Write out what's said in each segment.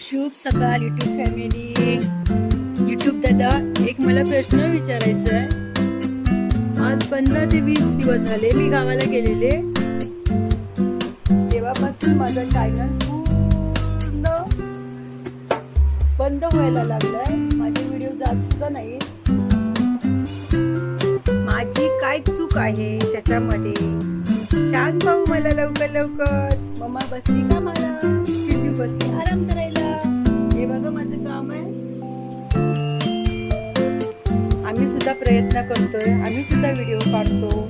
शुभ सकाळ YouTube family YouTube दादा एक मला प्रश्न विचारायचा आहे. आज पंधरा ते वीस दिवस झाले मी गावाला गेलेले. तेव्हापासून माझा चॅनल पूर्ण बंद व्हायला लागलाय. माझे व्हिडिओ जात सुद्धा नाही माझी काय चूक आहे त्याच्यामध्ये? शांत भाऊ मला लवकर लवकर. मम्मा बसली का मला? बसली. आराम करायला. प्रयत्न करतोय. आम्ही सुद्धा व्हिडिओ काढतो.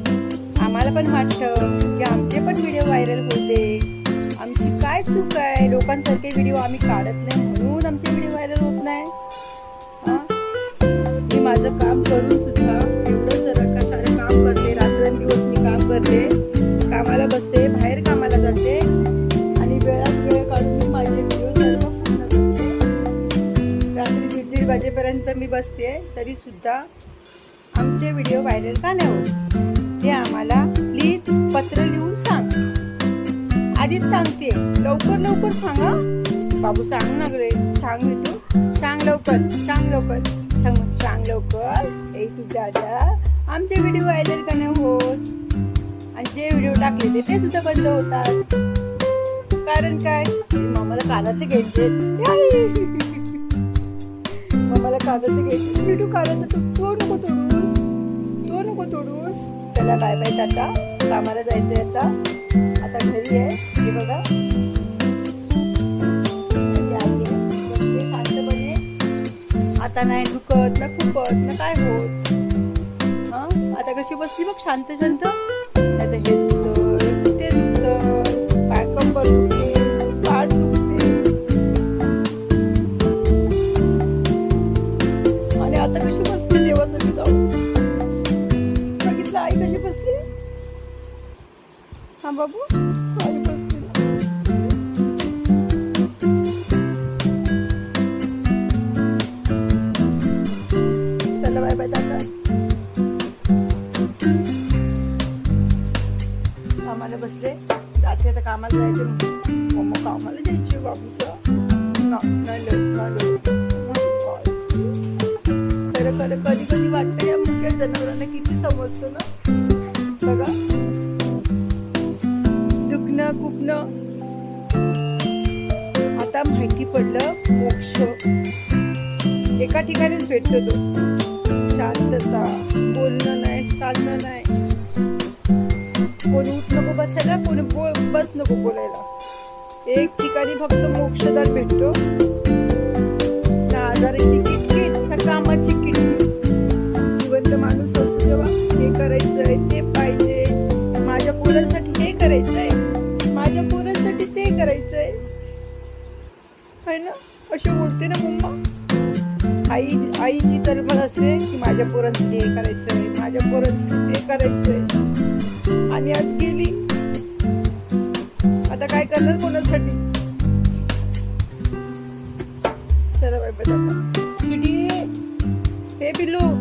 आम्हाला पण वाटतं की आमचे पण व्हिडिओ व्हायरल होते. आमची काय चूक आहे? लोकांसारखे व्हिडिओ आम्ही काढत नाही म्हणून आमचे व्हिडिओ व्हायरल होत नाही. मी माझं काम करून सुद्धा एवढं सरळ का सारं काम करते. रात्रंदिवस मी काम करते. कामाला बसते बाहेर कामाला जाते. आणि वेळात वेळ काढून माझे व्हिडिओ सर्व पूर्ण करते. रात्री दीड दीड वाजेपर्यंत मी बसते. तरी सुद्धा आमचे व्हिडिओ व्हायरल का नाही होत? ते आम्हाला प्लीज पत्र लिहून सांग. आधीच सांगते लवकर लवकर सांगा बाबू सांग ना रे. सांग मी तू. सांग लवकर सांग लवकर. सांग सांग लवकर. ए दादा आमचे व्हिडिओ व्हायरल का नाही होत? आणि जे व्हिडिओ टाकलेले ते सुद्धा बंद होतात. कारण काय? मामाला कानातले घ्यायचे मामाला कानातले घ्यायचे व्हिडिओ काढायचा तू नको तोडूस तो नको तोडूस. चला बाय बाय टाटा. कामाला जायचंय आता. आता घरी आहे. हे बघा. शांतपणे आता नाही दुखत ना खुपत ना काय होत. हा? आता कशी बसली बघ शांत शांत आता हे दुखतं बाबू चला बाय बाय टाटा कामाला बसले जाते आता कामाला जायचे मम्मा कामाला जायचे बाबूचं नाही खरं खरं कधी कधी वाटतं या मुख्य जनावरांना किती समजतो ना बघा दुखणं आता माहिती पडलं मोक्ष. एका ठिकाणीच भेटतो तो. शांतता. बोलणं नाही चालणं नाही. कोणी उठ नको बसायला कोणी बोल बस नको बोलायला. एक ठिकाणी फक्त मोक्षदार भेटतो. ना आजाराची किटकिट ना कामाची किटकिट. जिवंत माणूस असतो तेव्हा हे करायचंय ते पाहिजे. माझ्या मुलांसाठी हे करायचंय. है ना अशी बोलते ना मम्मा. आई आईची तर मग असते की माझ्या पोरांसाठी हे करायचंय माझ्या पोरांसाठी ते करायचंय. आणि आज गेली. आता काय करणार कोणासाठी? चला बाय बाय स्वीटी हे पिल्लू.